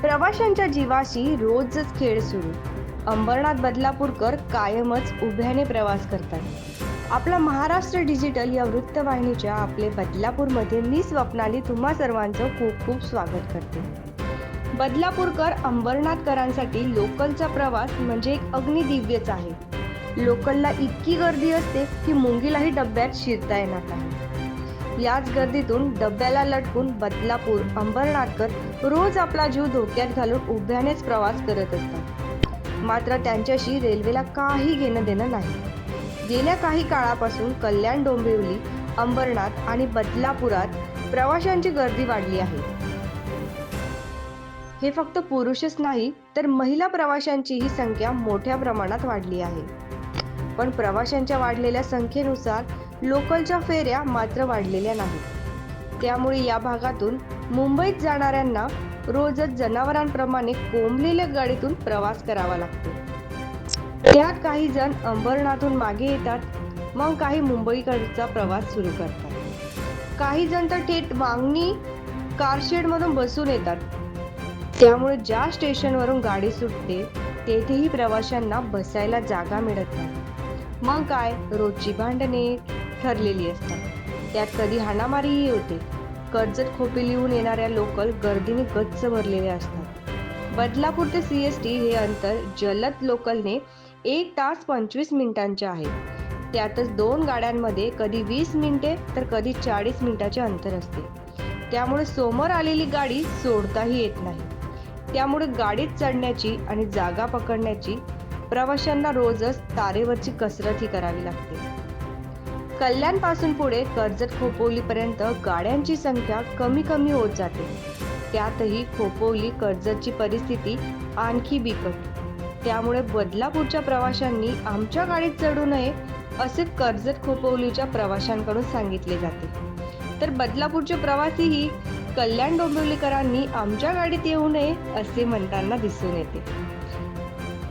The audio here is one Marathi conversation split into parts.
प्रवाशांच्या जीवाशी रोजच खेळ सुरू. अंबरनाथ बदलापूरकर कायमच उभ्याने प्रवास करतात. आपला महाराष्ट्र डिजिटल या वृत्तवाहिनीच्या आपले बदलापूरमध्ये मी स्वप्नाली तुम्हा सर्वांचं खूप खूप स्वागत करते. बदलापूरकर अंबरनाथकरांसाठी लोकलचा प्रवास म्हणजे एक अग्निदिव्यच आहे. लोकलला इतकी गर्दी असते की मुंगीलाही डब्यात शिरता येणार नाही. याच गर्दीतून डब्याला लटकून बदलापूर अंबरनाथकर रोज आपला जीव धोक्यात घालून उभ्यानेच प्रवास करत असतात. मात्र त्यांच्याशी रेल्वेला काही घेणं देणं नाही. गेल्या काही काळापासून कल्याण डोंबिवली अंबरनाथ आणि बदलापुरात प्रवाशांची गर्दी वाढली आहे. हे फक्त पुरुषच नाही तर महिला प्रवाशांचीही संख्या मोठ्या प्रमाणात वाढली आहे. पण प्रवाशांच्या वाढलेल्या संख्येनुसार लोकलच्या फेऱ्या मात्र वाढलेल्या नाहीत. त्यामुळे या भागातून मुंबईत जाणाऱ्यांना रोजच जनावरांप्रमाणे कोंबलेल्या गाडीतून प्रवास करावा लागतो. त्यात काही जण अंबरनाथून मागे येतात मग काही मुंबईकडचा प्रवास सुरू करतात. काही जण तर थेट वांगणी कारशेडमधून बसून येतात. त्यामुळे ज्या स्टेशनवरून गाडी सुटते तेथेही प्रवाशांना बसायला जागा मिळत नाही. मग काय? रोजची भांडणे ठरलेली असतात. त्यात कधी हाणामारीही होते. कर्जत खोपिलीहून येणाऱ्या लोकल गर्दीने गच्च भरलेले असतात. बदलापूर ते सी एस टी हे अंतर जलद लोकलने एक तास पंचवीस मिनिटांचे आहे. त्यातच दोन गाड्यांमध्ये कधी वीस मिनिटे तर कधी चाळीस मिनिटाचे अंतर असते. त्यामुळे समोर आलेली गाडी सोडताही येत नाही. त्यामुळे गाडीत चढण्याची आणि जागा पकडण्याची प्रवाशांना रोजच तारेवरची कसरत ही करावी लागते. कल्याणपासून पुढे कर्जत खोपोलीपर्यंत गाड्यांची संख्या कमी कमी होत जाते. त्यातही खोपोली कर्जतची परिस्थिती आणखी बिकट. त्यामुळे बदलापूरच्या प्रवाशांनी आमच्या गाडीत चढू नये असे कर्जत खोपोलीच्या प्रवाशांकडून सांगितले जाते. तर बदलापूरचे प्रवासीही कल्याण डोंबिवलीकरांनी आमच्या गाडीत येऊ नये असे म्हणताना दिसून येते.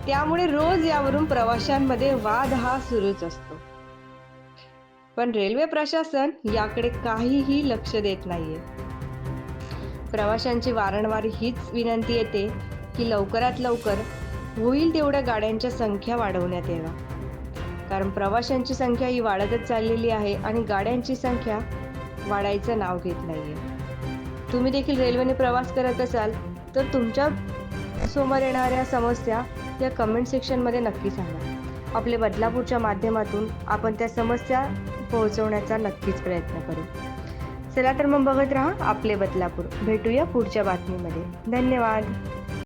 त्यामुळे रोज यावरून प्रवाशांमध्ये वाद हा सुरूच असतो. पण रेल्वे प्रशासन याकडे काहीही लक्ष देत नाहीये. प्रवाशांची वारंवार हीच विनंती येते की लवकरात लवकर होईल तेवढ्या गाड्यांच्या संख्या वाढवण्यात याव्या. कारण प्रवाशांची संख्या ही वाढतच चाललेली आहे आणि गाड्यांची संख्या वाढायचं नाव घेत नाहीये. तुम्ही देखील रेल्वेने प्रवास करत असाल तर तुमच्यासमोर येणाऱ्या समस्या या कमेंट सेक्शनमध्ये नक्की सांगा. आपले बदलापूरच्या माध्यमातून आपण त्या समस्या पोहोचवण्याचा नक्कीच प्रयत्न करू. चला तर मग बघत राहा आपले बदलापूर. भेटूया पुढच्या बातमीमध्ये. धन्यवाद.